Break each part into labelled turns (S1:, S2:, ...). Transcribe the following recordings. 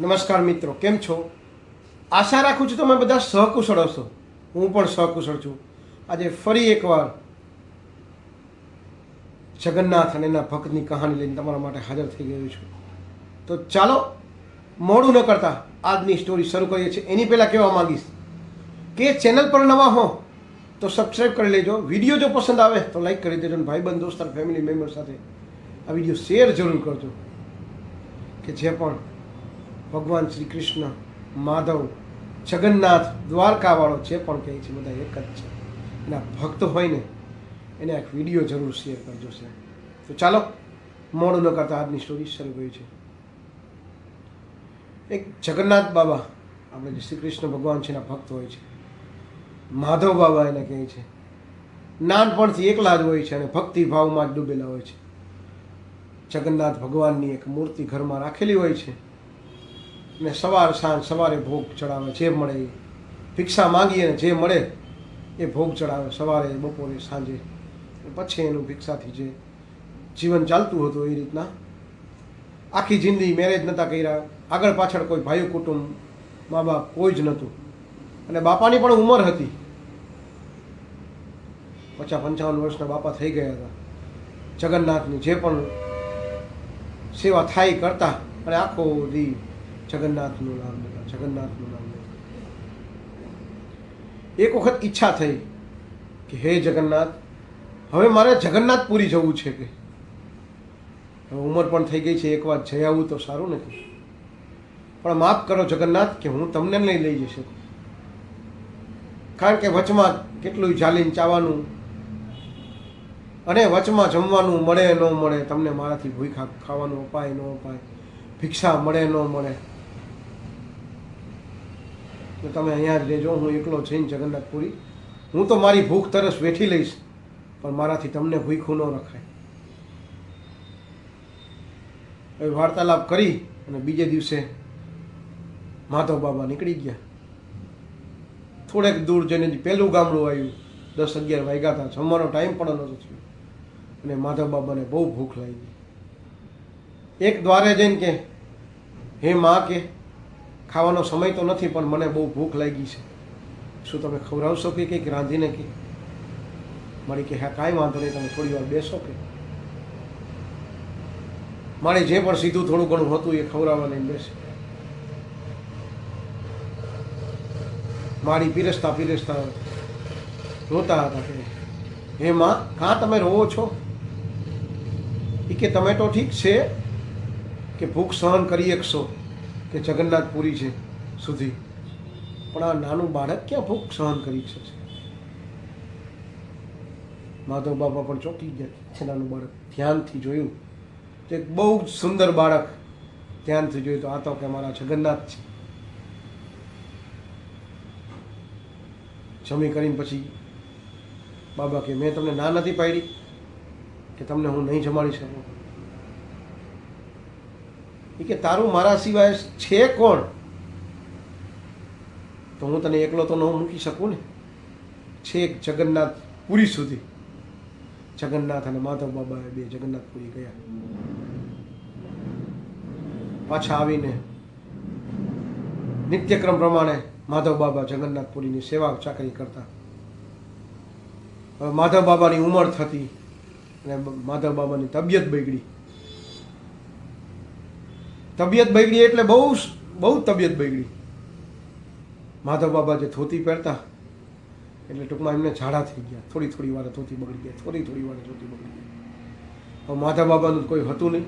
S1: નમસ્કાર મિત્રો, કેમ છો? આશા રાખું છું તમે બધા સહકુશળ હશો. હું પણ સહકુશળ છું. આજે ફરી એકવાર જગન્નાથ અને એના ભક્તની કહાની લઈને તમારા માટે હાજર થઈ ગયો છું. તો ચાલો, મોડું ન કરતા આજની સ્ટોરી શરૂ કરીએ છીએ. એની પહેલાં કહેવા માંગીશ કે ચેનલ પર નવા હો, તો સબસ્ક્રાઈબ કરી લેજો. વીડિયો જો પસંદ આવે, તો લાઈક કરી દેજો ભાઈ ભાઈબંધ દોસ્તાર ફેમિલી મેમ્બર સાથે આ વીડિયો શેર જરૂર કરજો. કે જે પણ ભગવાન શ્રી કૃષ્ણ, માધવ, જગન્નાથ દ્વારકાવાળો જે પણ કહે છે, બધા એક જ છે. એના ભક્ત હોય ને, એને એક વીડિયો જરૂર શેર કરજો છે તો ચાલો, મોડું ન કરતા આજની સ્ટોરી શરૂ કરી છે. એક જગન્નાથ બાબા, આપણે જે શ્રી કૃષ્ણ ભગવાન છે એના ભક્ત હોય છે. માધવ બાબા એને કહે છે. નાનપણથી એકલા જ હોય છે અને ભક્તિ ભાવમાં જ ડૂબેલા હોય છે. જગન્નાથ ભગવાનની એક મૂર્તિ ઘરમાં રાખેલી હોય છે. ને સવાર સાંજ સવારે ભોગ ચડાવે, જે મળે એ. ભિક્ષા માગીએ ને જે મળે એ ભોગ ચડાવે સવારે, બપોરે, સાંજે. પછી એનું ભિક્ષાથી જે જીવન ચાલતું હતું એ રીતના. આખી જિંદગી મેરેજ નહોતા કર્યા. આગળ પાછળ કોઈ ભાઈ કુટુંબ, મા બાપ કોઈ જ નહોતું અને બાપાની પણ ઉંમર હતી. પચાસ પંચાવન વર્ષના બાપા થઈ ગયા હતા. જગન્નાથની જે પણ સેવા થાય કરતા. અને આખો દી જગન્નાથનું નામ લેતા જગન્નાથનું નામ લેતા એક વખત ઈચ્છા થઈ કે હે જગન્નાથ, હવે મારે જગન્નાથપુરી જવું છે કે. હવે ઉંમર પણ થઈ ગઈ છે, એક વાર જઈ આવું તો સારું નથી પણ માફ કરો જગન્નાથ કે હું તમને નહીં લઈ જઈ શકું. કારણ કે વચમાં કેટલું જાલીન ચાવાનું અને વચમાં જમવાનું મળે ન મળે, તમને મારાથી ભૂખા ખાવાનું અપાય ન અપાય, ભિક્ષા મળે ન મળે. તો તમે અહીંયા જ રહેજો, હું એકલો જઈને જગન્નાથપુરી. હું તો મારી ભૂખ તરસ વેઠી લઈશ, પણ મારાથી તમને ભૂખું ન રખાય. હવે વાર્તાલાપ કરી અને બીજે દિવસે માધવ બાબા નીકળી ગયા. થોડેક દૂર જઈને પહેલું ગામડું આવ્યું. દસ અગિયાર વાગ્યા હતા, જમવાનો ટાઈમ પણ નહોતો થયો. અને માધવ બાબાને બહુ ભૂખ લાગી. એક દ્વારે જઈને કે, હે માં કે ખાવાનો સમય તો નથી, પણ મને બહુ ભૂખ લાગી છે. શું તમે ખવડાવશો કે કંઈક રાંધીને કે? મારી કે હા, કાંઈ વાંધો નહીં, તમે થોડી વાર બેસો કે. મારે જે પણ સીધું થોડું ઘણું હતું એ ખવડાવવા લઈને બેસે. મારી પીરસતા પીરસતા રોતા હતા કે, હે માં, કાં તમે રોવો છો? એ કે, તમે તો ઠીક છે કે ભૂખ સહન કરી શકશો. કે જગન્નાથપુરી છે સુધી. પણ આ નાનું બાળક ક્યાં ભૂખ સહન કરી શકશે માધવ બાપા પણ ચોંકી ગયા છે નાનું બાળક. ધ્યાનથી જોયું તો એક બહુ જ સુંદર બાળક ધ્યાનથી જોયું તો આ તો કે મારા જગન્નાથ છે. જમી કરીને પછી બાબા કે, મેં તમને ના નથી પાડી કે તમને હું નહીં જમાડી શકું? એ કે તારું મારા સિવાય છે કોણ? તો હું તને એકલો તો ન મૂકી શકું ને? છેક જગન્નાથ પુરી સુધી. જગન્નાથ અને માધવ બાબાએ બે જગન્નાથપુરી ગયા. પાછા આવીને નિત્યક્રમ પ્રમાણે માધવ બાબા જગન્નાથપુરીની સેવા ચાકરી કરતા. હવે માધવ બાબાની ઉંમર થતી અને માધવ બાબાની તબિયત બગડી. તબિયત બગડી એટલે બહુ બહુ તબિયત બગડી. માધવ બાબા જે ધોતી પહેરતા, એટલે ટૂંકમાં એમને ઝાડા થઈ ગયા. થોડી થોડી વાર ધોતી બગડી ગયા, થોડી થોડી વાર ધોતી બગડી ગયા. હવે માધવ બાબાનું કોઈ હતું નહીં.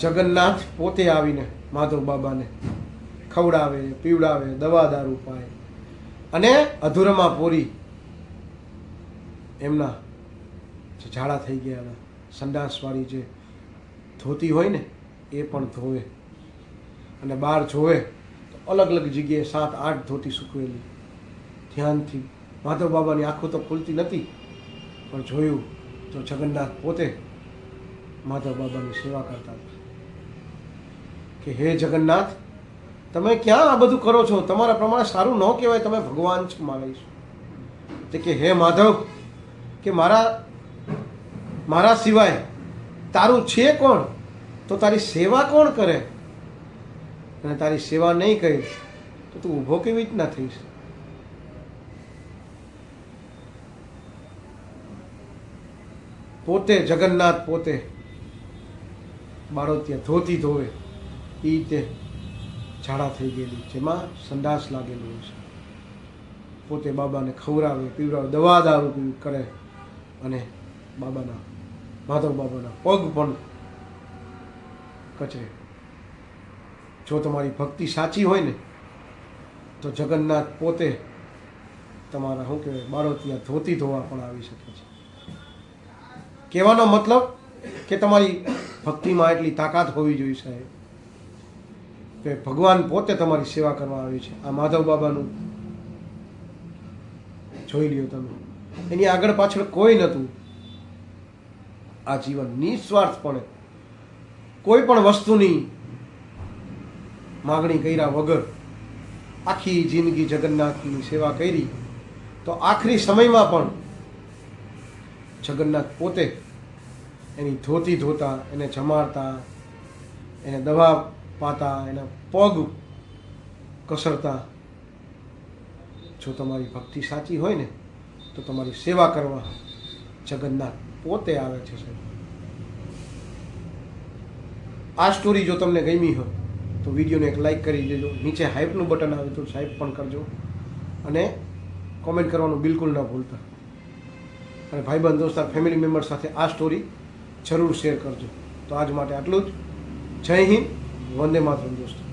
S1: જગન્નાથ પોતે આવીને માધવ બાબાને ખવડાવે, પીવડાવે, દવા દારૂ પાય. અને અધૂરમાં પોરી એમના ઝાડા થઈ ગયા હતા. સંડાસવાળી જે ધોતી હોય ને, એ પણ ધોવે. અને બહાર જોવે તો અલગ અલગ જગ્યાએ સાત, આઠ ધોતી સૂકવેલી. ધ્યાનથી. માધવ બાબાની આંખો તો ખુલતી નથી, પણ જોયું તો જગન્નાથ પોતે માધવ બાબાની સેવા કરતા હતા. કે હે જગન્નાથ, તમે ક્યાં આ બધું કરો છો? તમારા પ્રમાણે સારું ન કહેવાય, તમે ભગવાન છો મારા છો. કે હે માધવ, કે મારા મારા સિવાય તારું છે કોણ? તો તારી સેવા કોણ કરે? અને તારી સેવા નહીં કરી તો તું ઊભો કેવી રીતના થઈશ? પોતે, જગન્નાથ પોતે બાળો ત્યાં ધોતી ધોવે એ રીતે ઝાડા થઈ ગયેલી જેમાં સંડાસ લાગેલું હોય છે. પોતે બાબાને ખવડાવે, પીવડાવે, દવા દારૂ કરે અને બાબાના માધવ બાબાના પગ પણ કચરે. જો તમારી ભક્તિ સાચી હોય ને, તો જગન્નાથ પોતે તમારા, શું કહેવાય બાળો ત્યાં ધોતી ધોવા પણ આવી શકે છે. કહેવાનો મતલબ કે તમારી ભક્તિમાં એટલી તાકાત હોવી જોઈએ, સાહેબ. કે ભગવાન પોતે તમારી સેવા કરવા આવી છે. આ માધવ બાબાનું જોઈ લ્યો તમે. એની આગળ પાછળ કોઈ નહોતું. આ જીવન નિસ્વાર્થપણે કોઈ પણ વસ્તુની માગણી કર્યા વગર આખી જિંદગી જગન્નાથની સેવા કરી, તો આખરી સમયમાં પણ જગન્નાથ પોતે એની ધોતી ધોતા, એને જમાડતા, એને દવા પાતા, એના પગ કસરતા. જો તમારી ભક્તિ સાચી હોય ને, તો તમારી સેવા કરવા જગન્નાથ પોતે આવે છે સાહેબ. આ સ્ટોરી જો તમને ગમી હોય, તો વિડીયોને એક લાઇક કરી દેજો નીચે હાઇપનું બટન આવે તો હાઇપ પણ કરજો. અને કોમેન્ટ કરવાનું બિલકુલ ન ભૂલતા. અને ભાઈબંધ દોસ્તાર ફેમિલી મેમ્બર સાથે આ સ્ટોરી જરૂર શેર કરજો. તો આજ માટે આટલું જ. જય હિન્દ, વંદે માતરમ દોસ્તો.